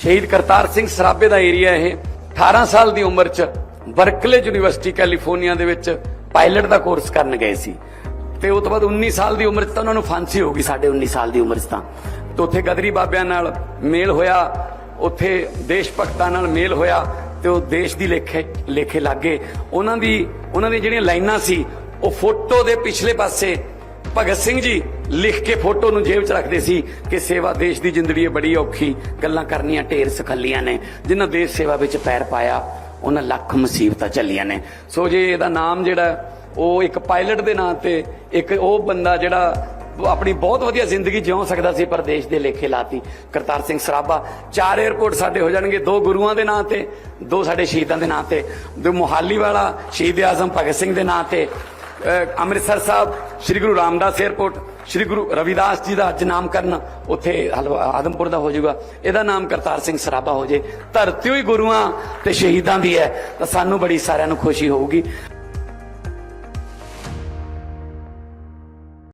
ਸ਼ਹੀਦ ਕਰਤਾਰ ਸਿੰਘ ਸਰਾਭੇ ਦਾ ਏਰੀਆ ਇਹ। 18 ਸਾਲ ਦੀ ਉਮਰ 'ਚ ਬਰਕਲੇ ਯੂਨੀਵਰਸਿਟੀ, ਕੈਲੀਫੋਰਨੀਆ ਦੇ ਵਿੱਚ ਪਾਇਲਟ ਦਾ ਕੋਰਸ ਕਰਨ ਗਏ ਸੀ। ਤੇ ਉਸ ਤੋਂ ਬਾਅਦ 19 ਸਾਲ ਦੀ ਉਮਰ 'ਚ ਤਾਂ ਉਹਨਾਂ ਨੂੰ ਫਾਂਸੀ ਹੋ ਗਈ ਸਾਡੇ 19 ਸਾਲ ਦੀ ਉਮਰ 'ਚ ਤਾਂ। ਤੇ ਉੱਥੇ ਗਦਰੀ ਬਾਬਿਆਂ ਨਾਲ ਮੇਲ ਹੋਇਆ, ਉੱਥੇ ਦੇਸ਼ ਭਗਤਾਂ ਨਾਲ ਮੇਲ ਹੋਇਆ ਤੇ ਉਹ ਦੇਸ਼ ਦੀ ਲੇਖੇ ਲੇਖੇ ਲੱਗੇ। ਉਹਨਾਂ ਦੀ, ਉਹਨਾਂ ਦੀਆਂ ਜਿਹੜੀਆਂ ਲਾਈਨਾਂ ਸੀ, ਉਹ ਫੋਟੋ ਦੇ ਪਿਛਲੇ ਪਾਸੇ ਭਗਤ ਸਿੰਘ ਜੀ ਲਿਖ ਕੇ ਫੋਟੋ ਨੂੰ ਜੇਬ 'ਚ ਰੱਖਦੇ ਸੀ ਕਿ ਸੇਵਾ ਦੇਸ਼ ਦੀ ਜ਼ਿੰਦਗੀ ਹੈ ਬੜੀ ਔਖੀ, ਗੱਲਾਂ ਕਰਨੀਆਂ ਢੇਰ ਸਖੱਲੀਆਂ ਨੇ। ਜਿਨ੍ਹਾਂ ਦੇਸ਼ ਸੇਵਾ ਵਿੱਚ ਪੈਰ ਪਾਇਆ, ਉਹਨਾਂ ਲੱਖ ਮੁਸੀਬਤਾਂ ਚੱਲੀਆਂ ਨੇ। ਸੋ ਜੇ ਇਹਦਾ ਨਾਮ ਜਿਹੜਾ, ਉਹ ਇੱਕ ਪਾਇਲਟ ਦੇ ਨਾਂ ਤੇ ਇੱਕ ਉਹ ਬੰਦਾ ਜਿਹੜਾ ਆਪਣੀ ਬਹੁਤ ਵਧੀਆ ਜ਼ਿੰਦਗੀ ਜਿਉ ਸਕਦਾ ਸੀ, ਪਰ ਦੇਸ਼ ਦੇ ਲੇਖੇ ਲਾਤੀ। ਕਰਤਾਰ ਸਿੰਘ ਸਰਾਭਾ, ਚਾਰ 에ਅਰਪੋਰਟ ਸਾਡੇ ਹੋ ਜਾਣਗੇ, ਦੋ ਗੁਰੂਆਂ ਦੇ ਨਾਂ ਤੇ, ਦੋ ਸਾਡੇ ਸ਼ਹੀਦਾਂ ਦੇ ਨਾਂ ਤੇ ਮੋਹਾਲੀ ਵਾਲਾ ਸ਼ਹੀਦ ਆਜ਼ਮ ਭਗਤ ਸਿੰਘ ਦੇ ਨਾਂ ਤੇ ਅੰਮ੍ਰਿਤਸਰ ਸਾਹਿਬ, ਸ੍ਰੀ ਗੁਰੂ ਰਾਮਦਾਸ 에ਅਰਪੋਰਟ ਸ੍ਰੀ ਗੁਰੂ ਰਵਿਦਾਸ ਜੀ ਦਾ ਅੱਜ ਨਾਮਕਰਨ ਉੱਥੇ ਹਲਵਾ- ਆਦਮਪੁਰ ਦਾ ਹੋ ਜਾਊਗਾ। ਇਹਦਾ ਨਾਮ ਕਰਤਾਰ ਸਿੰਘ ਸਰਾਭਾ ਹੋ ਜੇ। ਧਰਤੀ ਹੀ ਗੁਰੂਆਂ ਤੇ ਸ਼ਹੀਦਾਂ ਦੀ ਹੈ। ਤਾਂ ਸਾਨੂੰ ਬੜੀ ਸਾਰਿਆਂ ਨੂੰ ਖੁਸ਼ੀ ਹੋਊਗੀ।